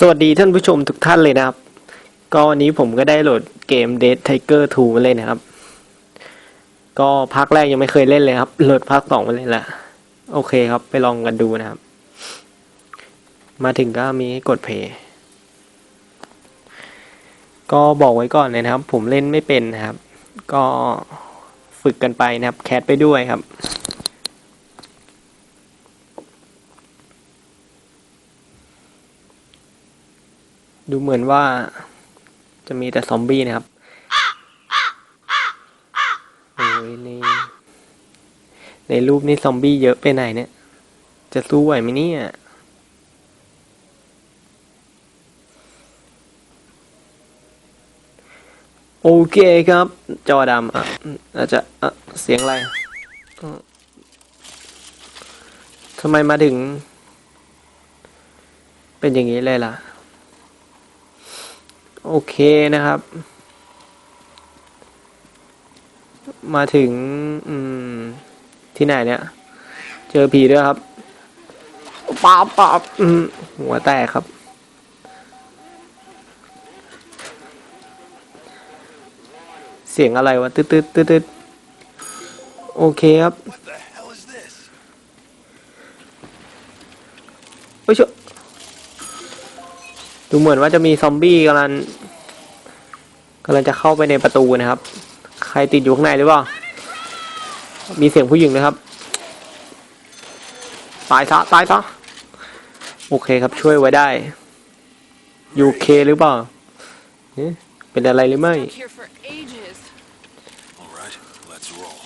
สวัสดีท่านผู้ชมทุกท่านเลยนะครับ ก็วันนี้ผมก็ได้โหลดเกม Dead Tiger 2 มาเล่นนะครับ ก็ภาคแรกยังไม่เคยเล่นเลยครับ โหลดภาคสองมาเล่นละ โอเคครับไปลองกันดูนะครับ มาถึงก็มีกดเพย์ก็บอกไว้ก่อนเลยนะครับ ผมเล่นไม่เป็นนะครับ ก็ฝึกกันไปนะครับ แคสไปด้วยครับ ดูเหมือนว่าจะมีแต่ซอมบี้นะครับ โอ้ยใน ในรูปนี้ซอมบี้เยอะไปไหนเนี่ย จะสู้ไหวไหมเนี่ย โอเคครับ จอดำอะอาจจะอะเสียงอะไรทำไมมาถึง เป็นอย่างนี้เลยล่ะ โอเคนะครับ มาถึงอืมที่ไหนเนี่ย เจอผีด้วยครับป๊าบป๊าบอืมหัวแตกครับ เสียงอะไรวะ ตึ๊ดตึ๊ดตึ๊ดตึ๊ดโอเคครับ What the hell is this? โอ้ยช ดูเหมือนว่าจะมีซอมบี้กำลังกำลังจะเข้าไปในประตูนะครับ ใครติดอยู่ข้างในหรือเปล่า มีเสียงผู้หญิงนะครับตายซะตายซะโอเคครับช่วยไว้ได้ยูเคหรือเปล่าเอ๊ะเป็นอะไรหรือไม่ here for ages. All right, let's roll.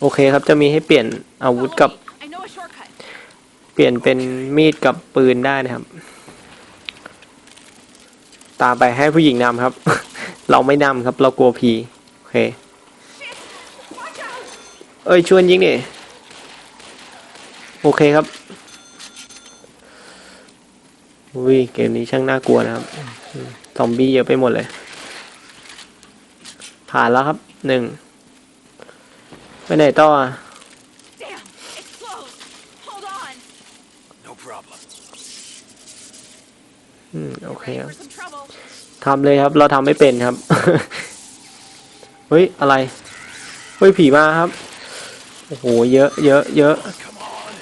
โอเคครับจะมีให้เปลี่ยนอาวุธ Follow กับ me. I know a shortcut. เปลี่ยนเป็นมีดกับปืนได้นะครับ ตามไปให้ผู้หญิงนำครับ เราไม่นำครับ เรากลัวผีโอเค เอ้ยชวนยิงนี่โอเคครับอุ้ยเกมนี้ช่างน่ากลัวนะครับอืมซอมบี้เยอะไปหมดเลย ผ่านแล้วครับหนึ่งไปไหนต่ออะ Damn, it's closed. Hold on. No problem. อืม โอเค Ready ครับ for some trouble. ทำเลยครับ เราทำไม่เป็นครับ เฮ้ย อะไร เฮ้ย ผีมาครับ โอ้โห เยอะ เยอะ เยอะ Come on.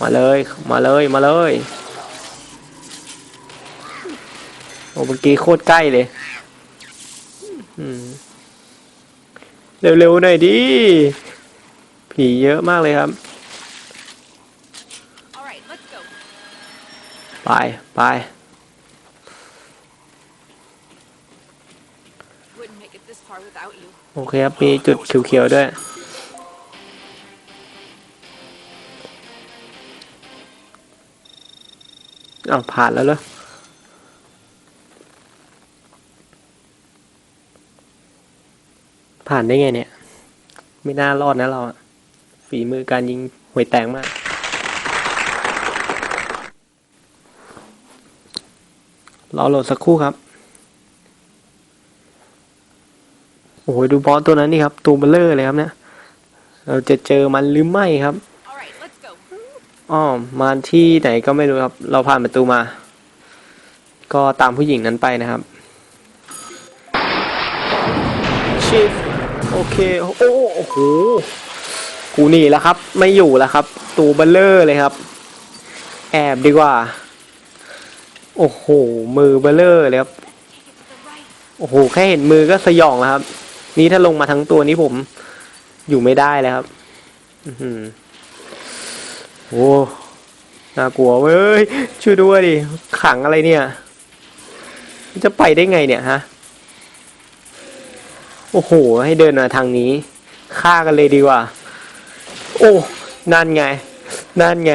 มาเลย มาเลย มาเลย โอ้เมื่อกี้โคตรใกล้เลยอืมเร็วๆหน่อยดิ ผีเยอะมากเลยครับ All right, let's go. ไป ไป โอเคครับ มีจุดเขียวๆด้วยอ้าผ่านแล้วเหรอผ่านได้ไงเนี่ย ไม่น่ารอดนะเราฝีมือการยิงห่วยแตกมากรอโหลดสักครู่ครับ โอ้โหดูบอสตัวนั้นนี่ครับ ตัวเบลเลอร์เลยครับเนี่ย เราจะเจอมันหรือไม่ครับ All right, let's go. อ้อมาที่ไหนก็ไม่รู้ครับ เราผ่านประตูมา ก็ตามผู้หญิงนั้นไปนะครับชิฟโอเคโอ้โอ้โหกูหนีแล้วครับ ไม่อยู่แล้วครับ ตูเบลเลอร์เลยครับ แอบดีกว่า โอ้โห มือเบลเลอร์เลยครับ Take it to the right. โอ้โห แค่เห็นมือก็สยองแล้วครับ นี่ถ้าลงมาทั้งตัวนี้ผมอยู่ไม่ได้เลยครับ อือโอ้น่ากลัวเว้ย ช่วยด้วยดิ ขังอะไรเนี่ย จะไปได้ไงเนี่ยฮะ โอ้โห ให้เดินมาทางนี้ ฆ่ากันเลยดีกว่า โอ้ นั่นไง นั่นไง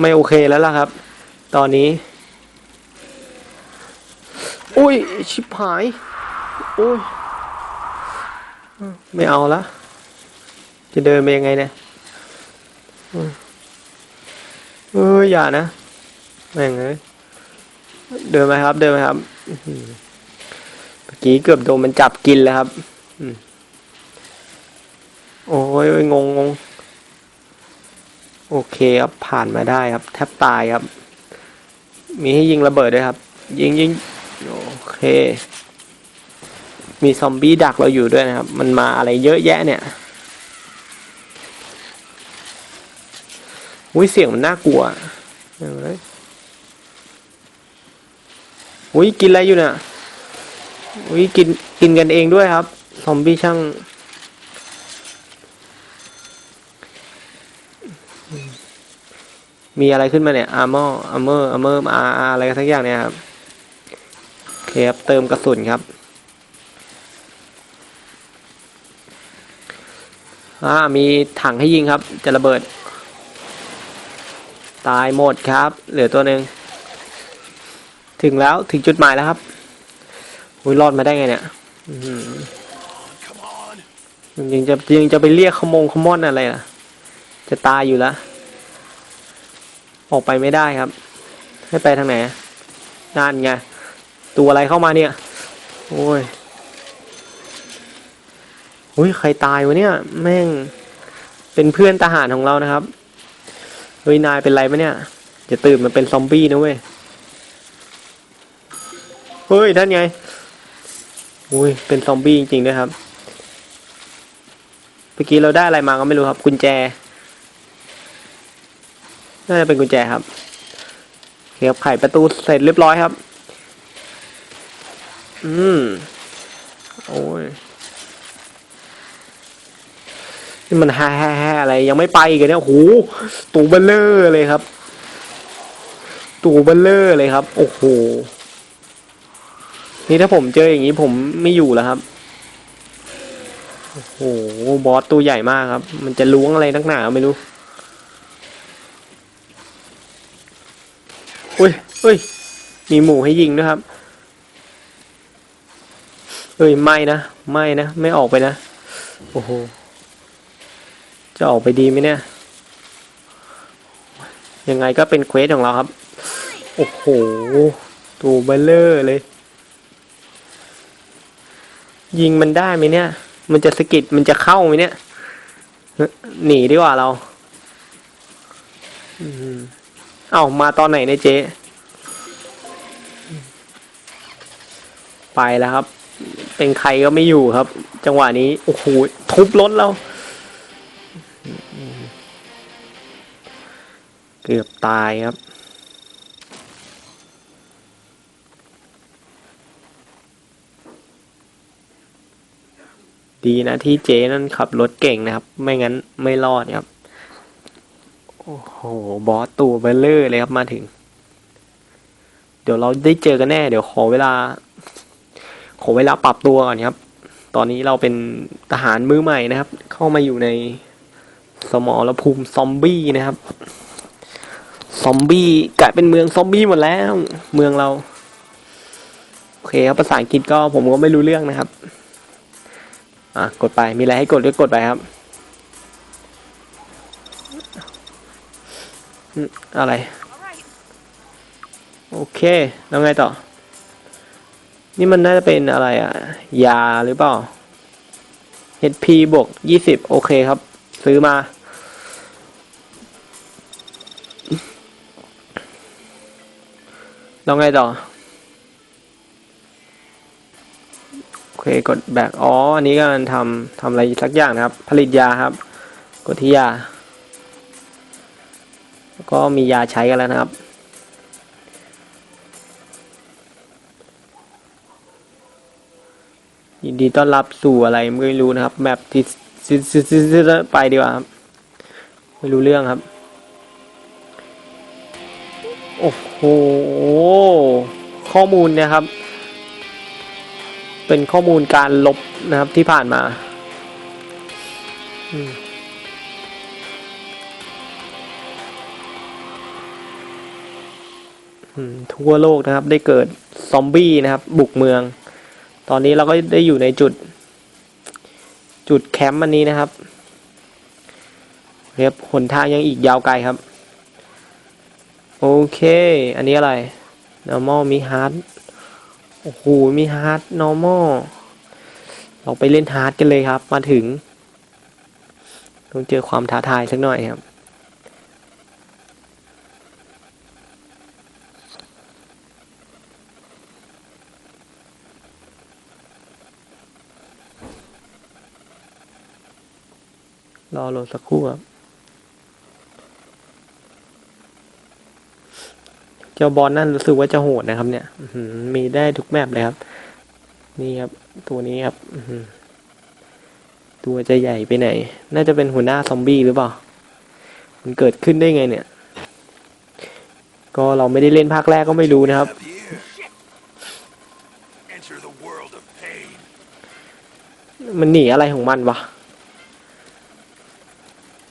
ไม่โอเคแล้วล่ะครับ ตอนนี้ อุ้ย ชิบหาย อุ้ยไม่เอาละจะเดินไปยังไงเนี่ยเอออย่านะแม่งเลยเดินไปครับ เดินไปครับเมื่อกี้เกือบโดนมันจับกินแล้วครับโอ้ยงงงงโอเคครับ ผ่านมาได้ครับ แทบตายครับ มีให้ยิงระเบิดด้วยครับ ยิงยิงโอเค มีซอมบี้ดักเราอยู่ด้วยนะครับ มันมาอะไรเยอะแยะเนี่ยอุ้ยเสียงมันน่ากลัวเอ้ยอุ้ยกินอะไรอยู่เนี่ยอุ้ยกินกินกันเองด้วยครับ ซอมบี้ช่างมีอะไรขึ้นมาเนี่ยอาร์มอร์อาร์เมอร์อาร์เมอร์อาร์อะไรกันสักอย่างเนี่ยครับเคครับเติมกระสุนครับ อ่ามีถังให้ยิงครับ จะระเบิด ตายหมดครับ เหลือตัวหนึ่งถึงแล้วถึงจุดหมายแล้วครับอุ้ยรอดมาได้ไงเนี่ยอื้อหือ Come on. ยังจะยังจะไปเรียกขโมงขมอนอะไรล่ะ จะตายอยู่แล้วออกไปไม่ได้ครับ ให้ไปทางไหนนั่นไงตัวอะไรเข้ามาเนี่ย โอ้ย อุ้ยใครตายวะเนี่ย แม่ง เป็นเพื่อนทหารของเรานะครับ เฮ้ย นายเป็นไรปะเนี่ยจะตื่นมาเป็นซอมบี้นะเว้ย เฮ้ยท่านไง อุ้ย เป็นซอมบี้จริงๆด้วยครับเมื่อกี้เราได้อะไรมาก็ไม่รู้ครับ กุญแจ น่าจะเป็นกุญแจครับเคครับไขประตูเสร็จเรียบร้อยครับ อืม โอ้ย นี่มันแฮ่แฮ่อะไรยังไม่ไปกันเนี่ยโอ้โหตูเบลเลอร์เลยครับ ตูเบลเลอร์เลยครับ โอ้โหนี่ถ้าผมเจออย่างนี้ผมไม่อยู่แล้วครับโอ้โหบอสตัวใหญ่มากครับ มันจะล้วงอะไรนักหนาไม่รู้อุ้ยอุ้ยมีหมูให้ยิงด้วยครับเอ้ยไม่นะไม่นะไม่ออกไปนะโอ้โห จะออกไปดีไหมเนี่ย ยังไงก็เป็นเควสของเราครับ โอ้โหตัวเบลเลอร์เลย ยิงมันได้ไหมเนี่ย มันจะสะกิดมันจะเข้าไหมเนี่ย หนีดีกว่าเราอืมเอ้ามาตอนไหนเนี่ยเจ๊ ไปแล้วครับ เป็นใครก็ไม่อยู่ครับ จังหวะนี้ โอ้โห ทุบรถเรา เกือบตายครับ ดีนะที่เจ๊นั่นขับรถเก่งนะครับ ไม่งั้นไม่รอดครับ โอ้โห บอสตัวเบลเลอร์เลยครับมาถึง เดี๋ยวเราได้เจอกันแน่ เดี๋ยวขอเวลา ขอเวลาปรับตัวก่อนครับ ตอนนี้เราเป็นทหารมือใหม่นะครับ เข้ามาอยู่ใน สมอรภูมิซอมบี้นะครับ ซอมบี้กลายเป็นเมืองซอมบี้หมดแล้ว เมืองเรา โอเคครับภาษาอังกฤษก็ผมก็ไม่รู้เรื่องนะครับ อะกดไปมีอะไรให้กดก็กดไปครับ อะไร โอเค แล้วไงต่อ นี่มันน่าจะเป็นอะไรอะ ยาหรือเปล่า HP บวกยี่สิบโอเคครับ ซื้อมา แล้วไงต่อ โอเค กดแบกอ๋อ อันนี้กำลังทำทำอะไรสักอย่างนะครับ ผลิตยาครับ กดที่ยา ก็มียาใช้กันแล้วนะครับยินดีต้อนรับสู่อะไรไม่รู้นะครับ แมปที่ ซิซิซิซิไปดีกว่าครับ ไม่รู้เรื่องครับ โอ้โห ข้อมูลเนะครับ เป็นข้อมูลการลบนะครับที่ผ่านมาอืมทั่วโลกนะครับได้เกิดซอมบี้นะครับ บุกเมือง ตอนนี้เราก็ได้อยู่ในจุด จุดแคมป์อันนี้นะครับเรียบหนทางยังอีกยาวไกลครับ โอเค อันนี้อะไร normal มี hard โอ้โห มี hard normal เราไปเล่น hard กันเลยครับ มาถึง ต้องเจอความท้าทายสักหน่อยครับ รอโหลดสักครู่ครับเจ้าบอลนั่นรู้สึกว่าจะโหดนะครับ เนี่ยออืมีได้ทุกแมปเลยครับ นี่ครับ ตัวนี้ครับออืตัวจะใหญ่ไปไหน น่าจะเป็นหัวหน้าซอมบี้หรือเปล่า มันเกิดขึ้นได้ไงเนี่ย ก็เราไม่ได้เล่นภาคแรกก็ไม่รู้นะครับมันหนีอะไรของมันวะ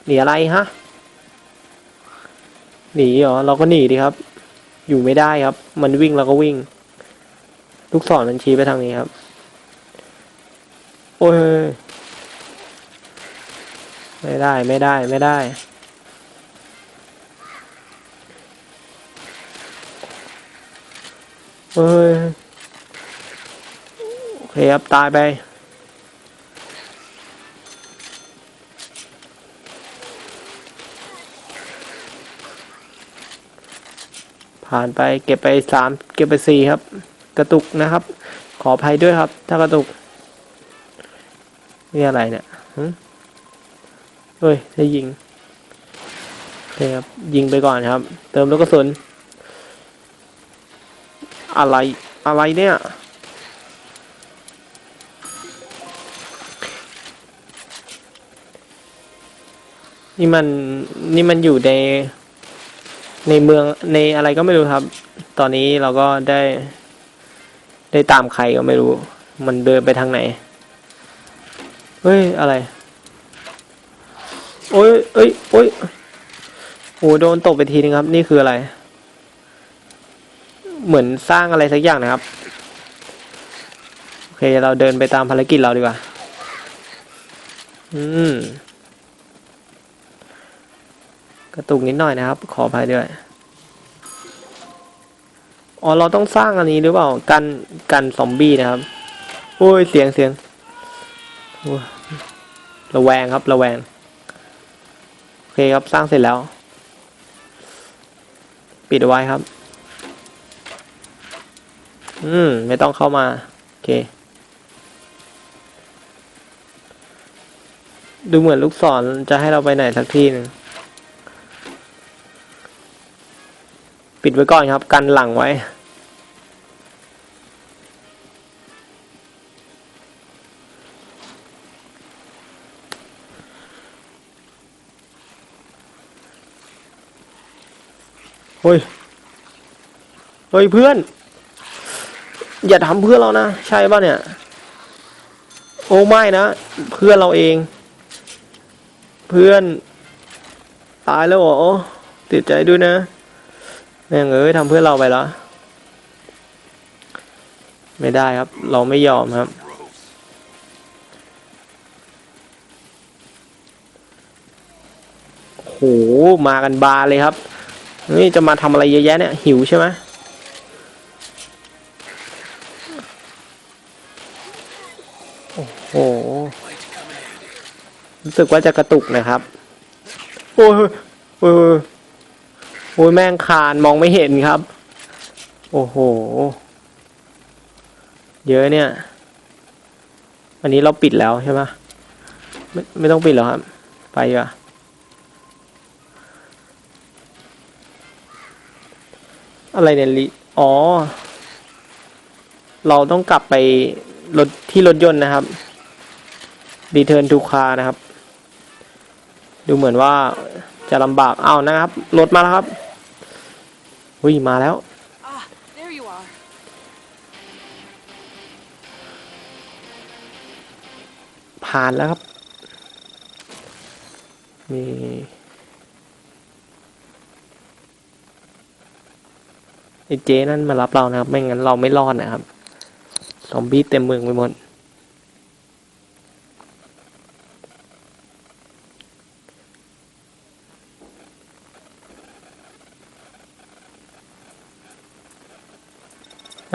หนีอะไรฮะ หนีเหรอ เราก็หนีดีครับ อยู่ไม่ได้ครับ มันวิ่งเราก็วิ่ง ลูกศรมันชี้ไปทางนี้ครับ โอ้ย ไม่ได้ ไม่ได้ ไม่ได้ เฮ้ย โอเคครับ ตายไป ผ่านไปเก็บไปสามเก็บไปสี่ครับ กระตุกนะครับ ขออภัยด้วยครับ ถ้ากระตุกนี่อะไรเนี่ยเฮ้ยได้ยิงโอเคครับยิงไปก่อนครับ เติมลูกกระสุน อะไรอะไรเนี่ยนี่มันนี่มันอยู่ใน ในเมืองในอะไรก็ไม่รู้ครับ ตอนนี้เราก็ได้ ได้ตามใครก็ไม่รู้ มันเดินไปทางไหน เฮ้ย อะไร โอ้ยเอ้ยโอ้ยโอ้โดนตกไปทีนึงครับ นี่คืออะไร เหมือนสร้างอะไรสักอย่างนะครับ โอเค เราเดินไปตามภารกิจเราดีกว่า อืม กระตุกนิดหน่อยนะครับ ขออภัยด้วย อ๋อ เราต้องสร้างอันนี้หรือเปล่า กัน กันซอมบี้นะครับ โอ้ย เสียงเสียงระแวงครับ ระแวง โอเคครับ สร้างเสร็จแล้ว ปิดไว้ครับ อืม ไม่ต้องเข้ามา โอเค ดูเหมือนลูกศรจะให้เราไปไหนสักที่หนึ่ง ปิดไว้ก่อนครับ กันหลังไว้ เฮ้ย เฮ้ยเพื่อน อย่าทำเพื่อนเรานะ ใช่ป่ะเนี่ย โอ้ไม่นะ เพื่อนเราเอง เพื่อน ตายแล้วเหรอติดใจด้วยนะ แม่งเอ้ยทำเพื่อเราไปแล้ว ไม่ได้ครับ เราไม่ยอมครับโหมากันบาเลยครับ นี่จะมาทำอะไรเยอะแยะเนี่ย หิวใช่ไหมโอ้โหรู้สึกว่าจะกระตุกนะครับ โอ้ยโอ้ย โอ้ยแม่งคานมองไม่เห็นครับ โอ้โห เยอะเนี่ย อันนี้เราปิดแล้วใช่ไหมไม่ไม่ต้องปิดแล้วครับ ไปดีกว่าอะไรเนี่ยลิอ๋อ เราต้องกลับไปรถที่รถยนต์นะครับ Return to car นะครับ ดูเหมือนว่าจะลำบาก เอาวนะครับ รถมาแล้วครับ อุ้ยมาแล้ว Ah, there you are. ผ่านแล้วครับ มีไอ้เจนั่นมารับเรานะครับ ไม่งั้นเราไม่รอดนะครับ ซอมบี้เต็มเมืองไปหมด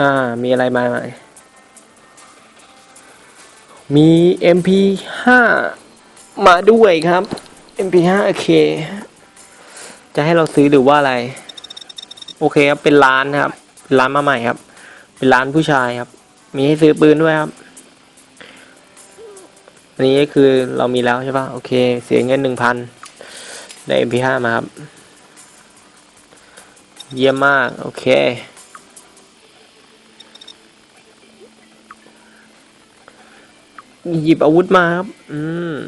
อ่า มีอะไรมาไหมมี MP5 มาด้วยครับ MP5 โอเคจะให้เราซื้อหรือว่าอะไร โอเคครับ เป็นร้านนะครับ เป็นร้านมาใหม่ครับ เป็นร้านผู้ชายครับ มีให้ซื้อปืนด้วยครับอันนี้คือเรามีแล้วใช่ปะโอเค เสียเงินหนึ่งพันได้ MP5 มาครับ เยี่ยมมาก โอเค หยิบอาวุธมาครับ อืม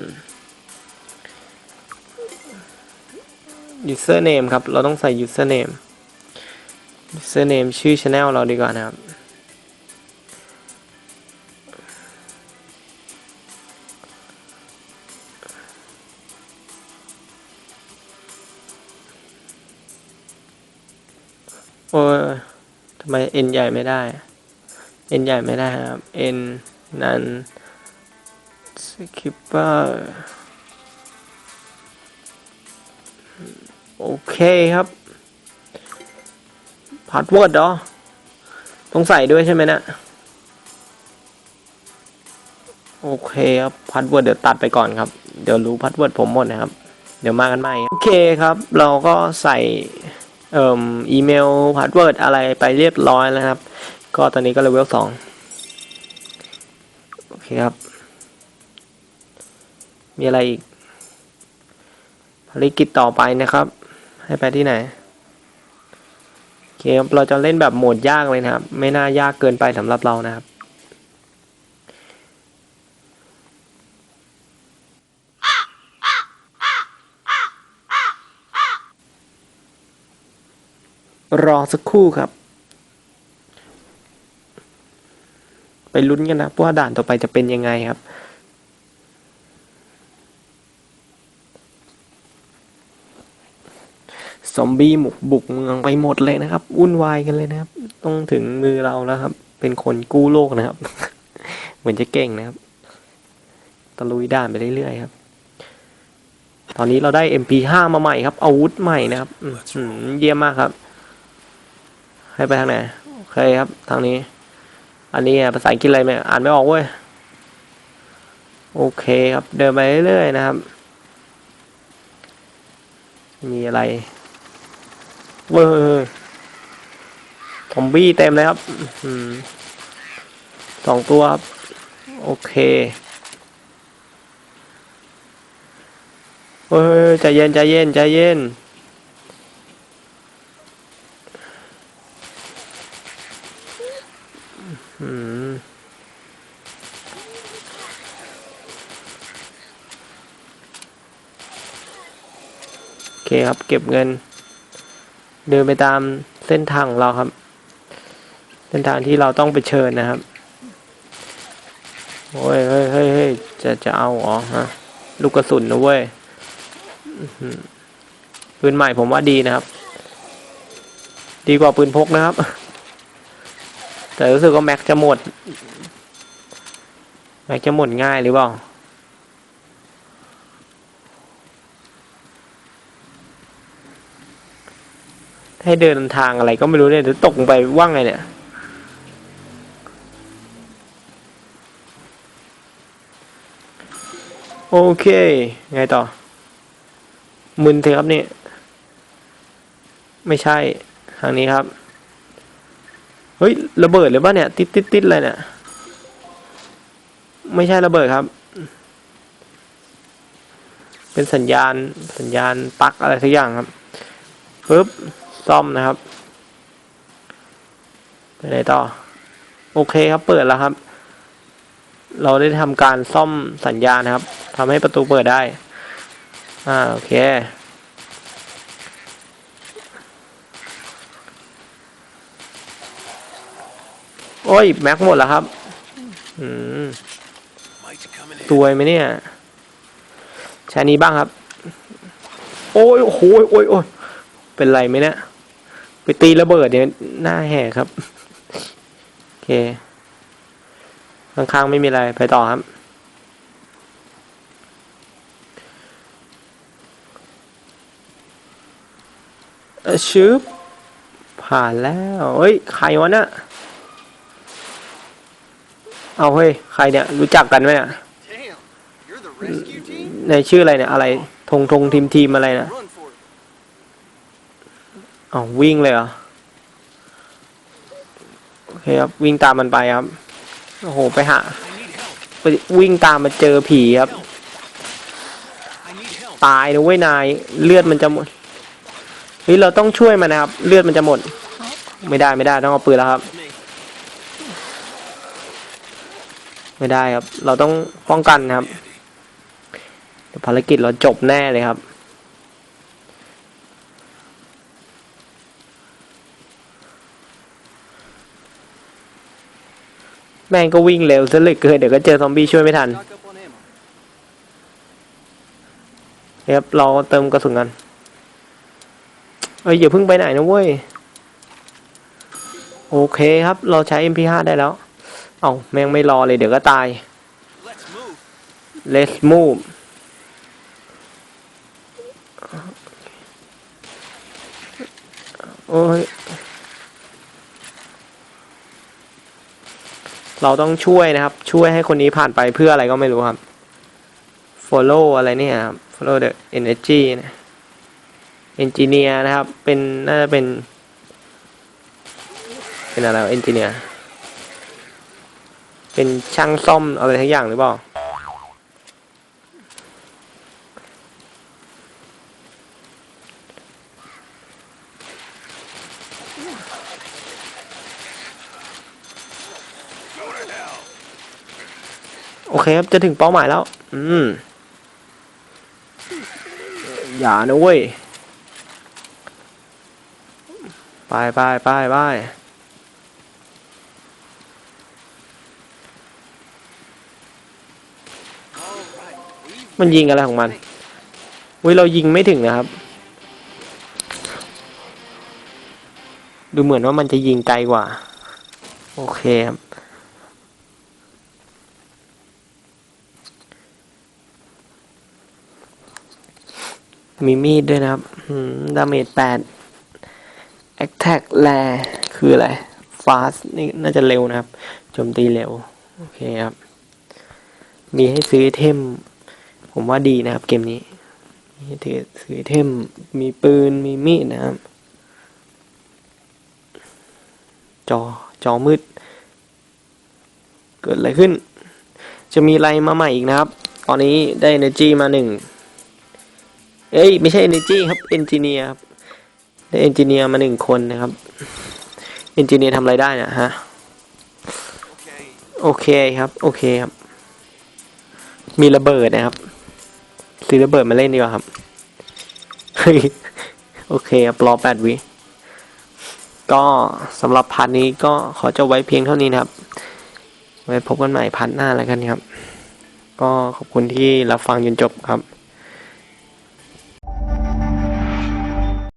username ครับ เราต้องใส่ username username ชื่อ channel เราดีกว่านะครับ โอ้ยทำไม n ใหญ่ไม่ได้ n ใหญ่ไม่ได้ครับ n นั้น skipper โอเคครับพาสเวิร์ดเหรอต้องใส่ด้วยใช่ไหมเนะโอเคครับพาสเวิร์ดเดี๋ยวตัดไปก่อนครับ เดี๋ยวรู้พาสเวิร์ดผมหมดนะครับ เดี๋ยวมากันใหม่โอเคครับ เราก็ใส่เอ่ออีเมลพาสเวิร์ดอะไรไปเรียบร้อยแล้วครับ ก็ตอนนี้ก็เลเวลสองโอเคครับ มีอะไรอีกภารกิจต่อไปนะครับ ให้ไปที่ไหนโอเคครับเราจะเล่นแบบโหมดยากเลยนะครับ ไม่น่ายากเกินไปสำหรับเรานะครับรอสักครู่ครับ ไปลุ้นกันนะว่าด่านต่อไปจะเป็นยังไงครับ ซอมบี้หมุกบุกเมืองไปหมดเลยนะครับวุ่นวายกันเลยนะครับ ต้องถึงมือเราแล้วครับ เป็นคนกู้โลกนะครับ เหมือนจะเก่งนะครับตะลุยด่านไปเรื่อยๆครับ ตอนนี้เราได้ MP5 มาใหม่ครับ อาวุธใหม่นะครับเยี่ยมมากครับ ให้ไปทางไหนโอเคครับ ทางนี้ อันนี้ภาษาอังกฤษอะไรไหมอ่านไม่ออกเว้ยโอเคครับ เดินไปเรื่อยๆนะครับ มีอะไร เว้ยซอมบี้เต็มเลยครับสองตัวครับ โอเคเฮ้ยใจเย็นใจเย็นใจเย็นอืมโอเคครับ เก็บเงิน เดินไปตามเส้นทางของเราครับ เส้นทางที่เราต้องไปเชิญนะครับโอ้ยเฮ้ยเฮ้ยเฮ้ยจะจะเอาอ๋อฮะลูกกระสุนนะเว้ยปืนใหม่ผมว่าดีนะครับ ดีกว่าปืนพกนะครับ แต่รู้สึกว่าแม็กจะหมด แม็กจะหมดง่ายหรือเปล่า ให้เดินทางอะไรก็ไม่รู้เนี่ยเดี๋ยวตกลงไปว่างไงเนี่ยโอเค ไงต่อ มึนเถอะครับนี่ ไม่ใช่ ทางนี้ครับ เฮ้ย ระเบิดหรือเปล่าเนี่ย ติดติดติดเลยเนี่ย ไม่ใช่ระเบิดครับ เป็นสัญญาณ สัญญาณปักอะไรสักอย่างครับปึ๊บ ซ่อมนะครับ ไปไหนต่อ โอเคครับเปิดแล้วครับ เราได้ทำการซ่อมสัญญาณนะครับทำให้ประตูเปิดได้ อ่าโอเคโอ้ย แม็กหมดแล้วครับ อืมตัวไหมเนี่ยใช้นี้บ้างครับ โอ้ยโอ้โหโอ้ยโอ้ยเป็นไรไหมเนี่ย ไปตีระเบิดเนี่ยหน้าแหกครับ โอเค ข้างๆไม่มีอะไร ไปต่อครับเออชืบผ่านแล้ว เฮ้ย ใครวะเนี่ยเอาเฮ้ย ใครเนี่ย รู้จักกันไหมเนี่ย Damn, you're the rescue team? ในชื่ออะไรเนี่ย อะไรธงธงทีมทีมอะไรนะ Run for it. อ๋อวิ่งเลยเหรอ โอเคครับ วิ่งตามมันไปครับ โอ้โห ไปหาไปวิ่งตามมาเจอผีครับ ตายนะเว้ยนาย เลือดมันจะหมดเฮ้ยเราต้องช่วยมันนะครับ เลือดมันจะหมด ไม่ได้ไม่ได้ต้องเอาปืนแล้วครับ ไม่ได้ครับ เราต้องป้องกันนะครับภารกิจเราจบแน่เลยครับ ม่งก็วิ่งเร็วซะเหลือเกินเดี๋ยวก็เจอซอมบี้ช่วยไม่ทันครับเราเติมกระสุนกันเอ้ยอย่าเพิ่งไปไหนนะเว้ย โอเคครับเราใช้ MP5 ได้แล้ว เอ้าแม่งไม่รอเลยเดี๋ยวก็ตาย let's move โอ้ย เราต้องช่วยนะครับ ช่วยให้คนนี้ผ่านไปเพื่ออะไรก็ไม่รู้ครับ follow อะไรเนี่ยครับ follow the energy นะ engineer นะครับ เป็นน่าจะเป็น เป็นอะไรเอนจิเนียร์เป็นช่างซ่อมอะไรทั้งอย่างหรือเปล่า เคครับจะถึงเป้าหมายแล้ว อืม อย่านะเว้ย ไปไปไปไปมันยิงอะไรของมันอุ้ยเรายิงไม่ถึงนะครับ ดูเหมือนว่ามันจะยิงไกลกว่า โอเคครับ มีมีดด้วยนะครับดาเมจแปดแอคแท็กแลคืออะไรฟาสนี่น่าจะเร็วนะครับโจมตีเร็ว โอเคครับ มีให้ซื้อเทม ผมว่าดีนะครับ เกมนี้มีถือซื้อไอเทม มีปืน มีมีดนะครับ จอ จอมืด เกิดอะไรขึ้น จะมีอะไรมาใหม่อีกนะครับ ตอนนี้ได้ energy มาหนึ่ง เอ้ยไม่ใช่ energy ครับ engineer ครับได้ engineer มาหนึ่งคนนะครับ engineer ทำอะไรได้นะฮะ โอเคครับ โอเคครับ มีระเบิดนะครับซื้อระเบิดมาเล่นดีกว่าครับ เฮ้ย โอเคครับรอแปดวิก็สำหรับพาร์ทนี้ก็ขอจบไว้เพียงเท่านี้นะครับ ไว้พบกันใหม่พาร์ทหน้าแล้วกันครับ ก็ขอบคุณที่รับฟังจนจบครับ